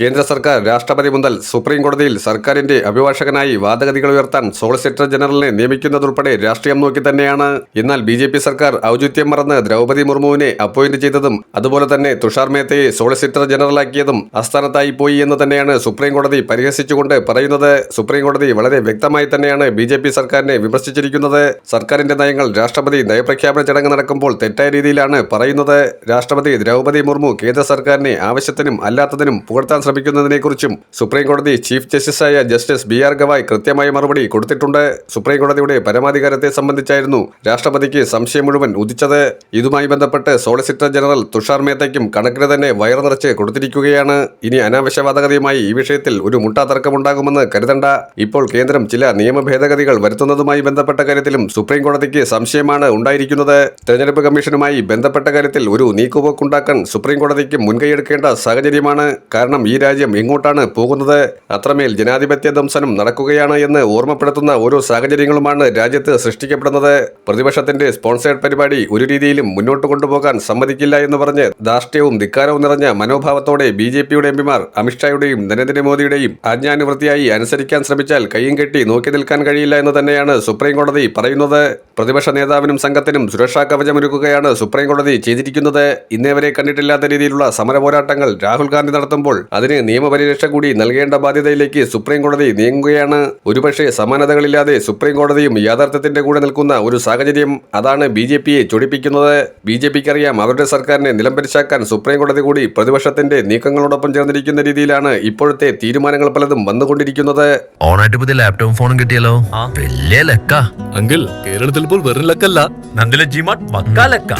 കേന്ദ്ര സർക്കാർ രാഷ്ട്രപതി മുതൽ സുപ്രീം കോടതിയിൽ സർക്കാരിന്റെ അഭിഭാഷകനായി വാദഗതികൾ ഉയർത്താൻ സോളിസിറ്റർ ജനറലിനെ നിയമിക്കുന്നതുൾപ്പെടെ രാഷ്ട്രീയം നോക്കി തന്നെയാണ്. എന്നാൽ ബി സർക്കാർ ഔചിത്യം മറന്ന് ദ്രൗപതി മുർമുവിനെ അപ്പോയിന്റ് ചെയ്തതും അതുപോലെ തന്നെ തുഷാർ മേത്തയെ സോളിസിറ്റർ ജനറലാക്കിയതും അസ്ഥാനത്തായി പോയി എന്ന് തന്നെയാണ് സുപ്രീം കോടതി പരിഹസിച്ചുകൊണ്ട് പറയുന്നത്. സുപ്രീം കോടതി വളരെ വ്യക്തമായി തന്നെയാണ് ബി സർക്കാരിനെ വിമർശിച്ചിരിക്കുന്നത്. സർക്കാരിന്റെ നയങ്ങൾ രാഷ്ട്രപതി നയപ്രഖ്യാപന ചടങ്ങ് നടക്കുമ്പോൾ തെറ്റായ രീതിയിലാണ് പറയുന്നത്. രാഷ്ട്രപതി ദ്രൗപതി മുർമു കേന്ദ്ര സർക്കാരിനെ ആവശ്യത്തിനും അല്ലാത്തതിനും പുകഴ്ത്താൻ ശ്രമിക്കുന്നതിനെക്കുറിച്ചും സുപ്രീം കോടതി ചീഫ് ജസ്റ്റിസായ ജസ്റ്റിസ് ബി ആർ ഗവായ് കൃത്യമായ മറുപടി കൊടുത്തിട്ടുണ്ട്. സുപ്രീംകോടതിയുടെ പരമാധികാരത്തെ സംബന്ധിച്ചായിരുന്നു രാഷ്ട്രപതിക്ക് സംശയം മുഴുവൻ ഉദിച്ചത്. ഇതുമായി ബന്ധപ്പെട്ട് സോളിസിറ്റർ ജനറൽ തുഷാർ മേത്തയ്ക്കും കണക്കിന് തന്നെ വയർ നിറച്ച് കൊടുത്തിരിക്കുകയാണ്. ഇനി അനാവശ്യവാദഗതിയുമായി ഈ വിഷയത്തിൽ ഒരു മുട്ടാതർക്കമുണ്ടാകുമെന്ന് കരുതണ്ട. ഇപ്പോൾ കേന്ദ്രം ചില നിയമ ഭേദഗതികൾ വരുത്തുന്നതുമായി ബന്ധപ്പെട്ട കാര്യത്തിലും സുപ്രീംകോടതിക്ക് സംശയമാണ് ഉണ്ടായിരിക്കുന്നത്. തെരഞ്ഞെടുപ്പ് കമ്മീഷനുമായി ബന്ധപ്പെട്ട കാര്യത്തിൽ ഒരു നീക്കുപോക്കുണ്ടാക്കാൻ സുപ്രീംകോടതിക്ക് മുൻകൈയെടുക്കേണ്ട സാഹചര്യമാണ്. കാരണം ഈ രാജ്യം എങ്ങോട്ടാണ് പോകുന്നത്? അത്രമേൽ ജനാധിപത്യ ദംസനം നടക്കുകയാണ് എന്ന് ഓർമ്മപ്പെടുത്തുന്ന ഓരോ സാഹചര്യങ്ങളുമാണ് രാജ്യത്ത് സൃഷ്ടിക്കപ്പെടുന്നത്. പ്രതിപക്ഷത്തിന്റെ സ്പോൺസേഡ് പരിപാടി ഒരു രീതിയിലും മുന്നോട്ട് കൊണ്ടുപോകാൻ സമ്മതിക്കില്ല എന്ന് പറഞ്ഞ് ധാർഷ്ട്യവും ധിക്കാരവും നിറഞ്ഞ മനോഭാവത്തോടെ ബി ജെ പിയുടെ എംപിമാർ അമിത്ഷായുടെയും നരേന്ദ്രമോദിയുടെയും ആജ്ഞാനുവൃത്തിയായി അനുസരിക്കാൻ ശ്രമിച്ചാൽ കൈയും കെട്ടി നോക്കി നിൽക്കാൻ കഴിയില്ല എന്ന് തന്നെയാണ് സുപ്രീം കോടതി പറയുന്നത്. പ്രതിപക്ഷ നേതാവിനും സംഘത്തിനും സുരക്ഷാ കവചമൊരുക്കുകയാണ് സുപ്രീം കോടതി ചെയ്തിരിക്കുന്നത്. ഇന്നേവരെ കണ്ടിട്ടില്ലാത്ത രീതിയിലുള്ള സമര പോരാട്ടങ്ങൾ രാഹുൽ ഗാന്ധി നടത്തുമ്പോൾ അതിന് നിയമപരിരക്ഷ കൂടി നൽകേണ്ട ബാധ്യതയിലേക്ക് സുപ്രീം കോടതി നീങ്ങുകയാണ്. ഒരുപക്ഷെ സമാനതകളില്ലാതെ സുപ്രീം കോടതിയും യാഥാർത്ഥ്യത്തിന്റെ കൂടെ നിൽക്കുന്ന ഒരു സാഹചര്യം അതാണ് ബി ജെ പിയെ ചൊടിപ്പിക്കുന്നത്. ബി ജെ പിക്ക് അറിയാം അവരുടെ സർക്കാരിനെ നിലംപരിശാക്കാൻ സുപ്രീം കോടതി കൂടി പ്രതിപക്ഷത്തിന്റെ നീക്കങ്ങളോടൊപ്പം ചേർന്നിരിക്കുന്ന രീതിയിലാണ് ഇപ്പോഴത്തെ തീരുമാനങ്ങൾ പലതും വന്നുകൊണ്ടിരിക്കുന്നത്. ഓണായിട്ട് പുതിയ ലാപ്ടോപ്പും ഫോണും കിട്ടിയല്ലോ? വലിയ ലക്ക. അങ്കിൾ കേരളത്തിൽ ഇപ്പോൾ വെറും ലക്കല്ല. നന്ദില ജിമാർട്ട് വക്കാലക്ക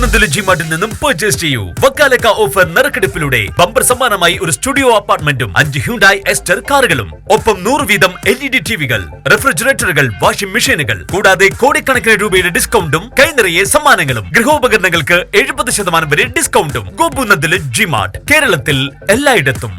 നന്ദില ജിമാർട്ടിൽ നിന്നും പർച്ചേസ് ചെയ്യൂ. വക്കാലക്ക ഓഫർ നറുക്കെടുപ്പിലൂടെ. ബമ്പർ സമ്മാനമായി ഒരു സ്റ്റുഡിയോ അപ്പാർട്ട്മെന്റും അഞ്ച് ഹ്യൂണ്ടായി എസ്റ്റർ കാറുകളും. ഒപ്പം നൂറ് വീതം എൽ ഇ ഡി ടിവികൾ റെഫ്രിജറേറ്ററുകൾ വാഷിംഗ് മെഷീനുകൾ. കൂടാതെ കോടിക്കണക്കിന് രൂപയുടെ ഡിസ്കൗണ്ടും കൈനിറയെ സമ്മാനങ്ങളും. ഗൃഹോപകരണങ്ങൾക്ക് എഴുപത് ശതമാനം വരെ ഡിസ്കൗണ്ടും. ഗോപു നന്ദില ജിമാർട്ട് കേരളത്തിൽ എല്ലായിടത്തും.